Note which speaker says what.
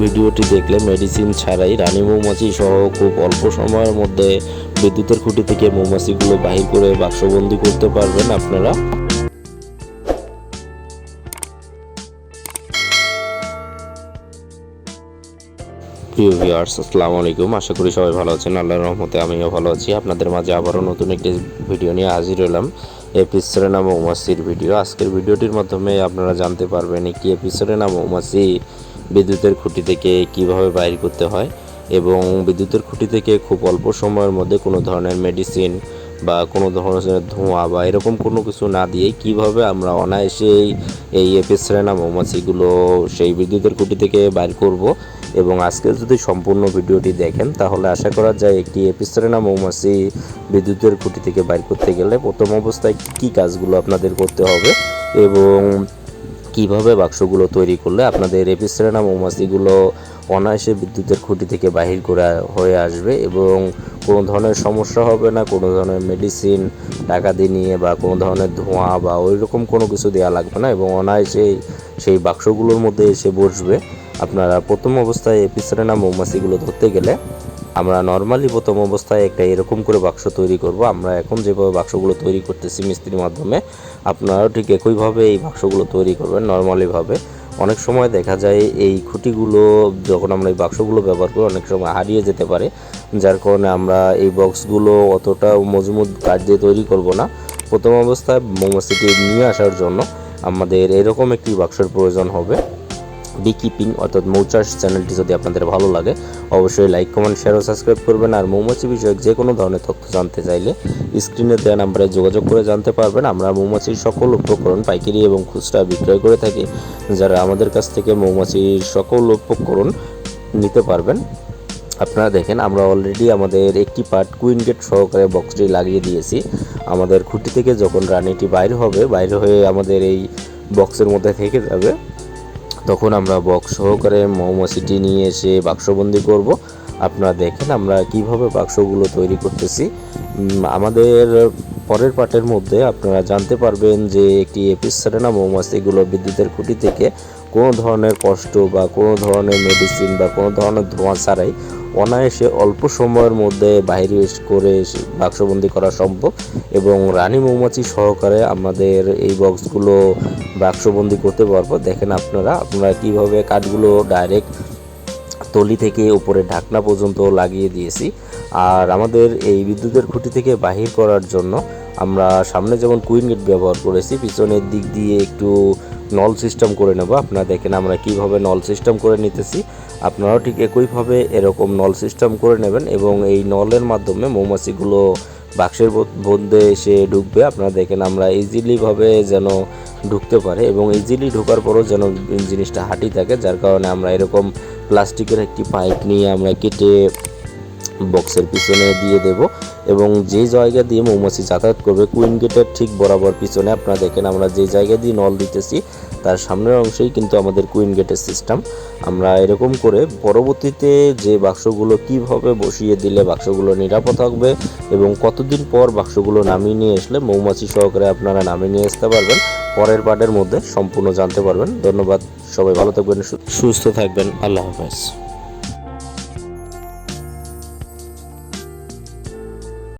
Speaker 1: ভিডিওটি দেখলে মেডিসিন ছাড়াই রানী মৌমাছি সহ খুব অল্প সময়ের মধ্যে বিদ্যুতের খুঁটি থেকে মৌমাছিগুলো বাহির করে বাক্সবন্দি করতে পারবেন আপনারা। প্রিয় ভিউয়ার্স আসসালামু আলাইকুম। আশা করি সবাই ভালো আছেন। আল্লাহর রহমতে আমিও ভালো আছি। আপনাদের মাঝে আবারও নতুন একটি ভিডিও নিয়ে হাজির হলাম। এপিসোডেনা মৌমাছির ভিডিও। আজকের ভিডিওটির মাধ্যমে আপনারা জানতে পারবেন কি এপিসোডেনা মৌমাছি বিদ্যুতের খুঁটি থেকে কীভাবে বাইর করতে হয় এবং বিদ্যুতের খুঁটি থেকে খুব অল্প সময়ের মধ্যে কোনো ধরনের মেডিসিন বা কোনো ধরনের ধোঁয়া বা এরকম কোনো কিছু না দিয়ে কীভাবে আমরা অনায়াসেই এই এপিসরেনা মৌমাছিগুলো সেই বিদ্যুতের খুঁটি থেকে বাইর করব এবং আজকে যদি সম্পূর্ণ ভিডিওটি দেখেন তাহলে আশা করা যায় একটি এপিসরেনা মৌমাছি বিদ্যুতের খুঁটি থেকে বাইর করতে গেলে প্রথম অবস্থায় কী কাজগুলো আপনাদের করতে হবে এবং কীভাবে বাক্সগুলো তৈরি করলে আপনাদের এপিসরেনা মৌমাছিগুলো অনায়াসে বিদ্যুতের খুঁটি থেকে বাহির করে হয়ে আসবে এবং কোনো ধরনের সমস্যা হবে না, কোনো ধরনের মেডিসিন টাকা দিয়ে নিয়ে বা কোনো ধরনের ধোঁয়া বা ওই রকম কোনো কিছু দেওয়া লাগবে না এবং অনায়াসে সেই বাক্সগুলোর মধ্যে এসে বসবে। আপনারা প্রথম অবস্থায় এপিসরেনা মৌমাছিগুলো ধরতে গেলে আমরা নর্মালি প্রথম অবস্থায় একটা এরকম করে বাক্স তৈরি করব। আমরা এখন যেভাবে বাক্সগুলো তৈরি করতেছি মিস্ত্রির মাধ্যমে, আপনারাও ঠিক একইভাবে এই বাক্সগুলো তৈরি করবেন নর্মালিভাবে অনেক সময় দেখা যায় এই খুঁটিগুলো যখন আমরা এই বাক্সগুলো ব্যবহার করি, অনেক সময় হারিয়ে যেতে পারে। যার কারণে আমরা এই বক্সগুলো অতটা মজবুত কাঠ দিয়ে তৈরি করব না। প্রথম অবস্থায় মৌমাছিটি নিয়ে আসার জন্য আমাদের এরকম একটি বাক্সের প্রয়োজন হবে। বিকিপিং অর্থাৎ মৌচাষ চ্যানেলটি যদি আপনাদের ভালো লাগে, অবশ্যই লাইক কমেন্ট শেয়ার ও সাবস্ক্রাইব করবেন। আর মৌমাছি বিষয়ক যে কোনো ধরনের তথ্য জানতে চাইলে স্ক্রিনে দেওয়া নাম্বারে যোগাযোগ করে জানতে পারবেন। আমরা মৌমাছির সকল উপকরণ, পাইকারি এবং খুচরা বিক্রয় করে থাকি। যারা আমাদের কাছ থেকে মৌমাছির সকল উপকরণ নিতে পারবেন, আপনারা দেখেন আমরা অলরেডি আমাদের একটি পার্ট কুইন গেট সহকারে বক্সটি লাগিয়ে দিয়েছি। আমাদের খুঁটি থেকে যখন রানিটি বাইরে হবে, বাইরে হয়ে আমাদের এই বক্সের মধ্যে থেকে যাবে। তখন আমরা বক্স সহকারে মৌমাছিটি নিয়ে এসে বাক্সবন্দি করব। আপনারা দেখেন আমরা কীভাবে বাক্সগুলো তৈরি করতেছি। আমাদের পরের পার্টের মধ্যে আপনারা জানতে পারবেন যে একটি এপিসারেনা মৌমাছিগুলো বিদ্যুতের খুঁটি থেকে কোনো ধরনের কষ্ট বা কোনো ধরনের মেডিসিন বা কোনো ধরনের ধোঁয়া ছাড়াই অনায়াসে অল্প সময়ের মধ্যে বাইরে করে বাক্সবন্দি করা সম্ভব এবং রানী মৌমাছি সহকারে আমাদের এই বক্সগুলো বাক্সবন্দি করতে পারব। দেখেন আপনারা আপনারা কীভাবে কাঠগুলো ডাইরেক্ট তলি থেকে উপরে ঢাকনা পর্যন্ত লাগিয়ে দিয়েছি। আর আমাদের এই বিদ্যুতের খুঁটি থেকে বাহির করার জন্য আমরা সামনে যেমন কুইন গেট ব্যবহার করেছি, পিছনের দিক দিয়ে একটু নল সিস্টেম করে নেব। আপনারা দেখেন আমরা কীভাবে নল সিস্টেম করে নিতেছি। আপনারাও ঠিক একইভাবে এরকম নল সিস্টেম করে নেবেন এবং এই নলের মাধ্যমে মৌমাছিগুলো বাক্সের ব- মধ্যে এসে ঢুকবে। আপনারা দেখেন আমরা ইজিলিভাবে যেন ঢুকতে পারে এবং ইজিলি ঢোকার পরও যেন জিনিসটা হাঁটি থাকে, যার কারণে আমরা এরকম প্লাস্টিকের একটি পাইপ নিয়ে আমরা কেটে বক্সের পিছনে দিয়ে দেব। এবং যে জায়গা দিয়ে মৌমাছি যাতায়াত করবে, কুইন গেটের ঠিক বরাবর পিছনে আপনারা দেখেন, আমরা যে জায়গা দিয়ে নল দিতেছি, তার সামনের অংশেই কিন্তু আমাদের কুইন গেটের সিস্টেম আমরা এরকম করে পরবর্তীতে যে বাক্সগুলো কীভাবে বসিয়ে দিলে বাক্সগুলো নিরাপদ থাকবে এবং কতদিন পর বাক্সগুলো নামিয়ে নিয়ে আসলে মৌমাছি সহকারে আপনারা নামিয়ে নিয়ে আসতে পারবেন, পরের পার্টের মধ্যে সম্পূর্ণ জানতে পারবেন। ধন্যবাদ, সবাই ভালো থাকবেন সুস্থ থাকবেন, আল্লাহ হাফেজ।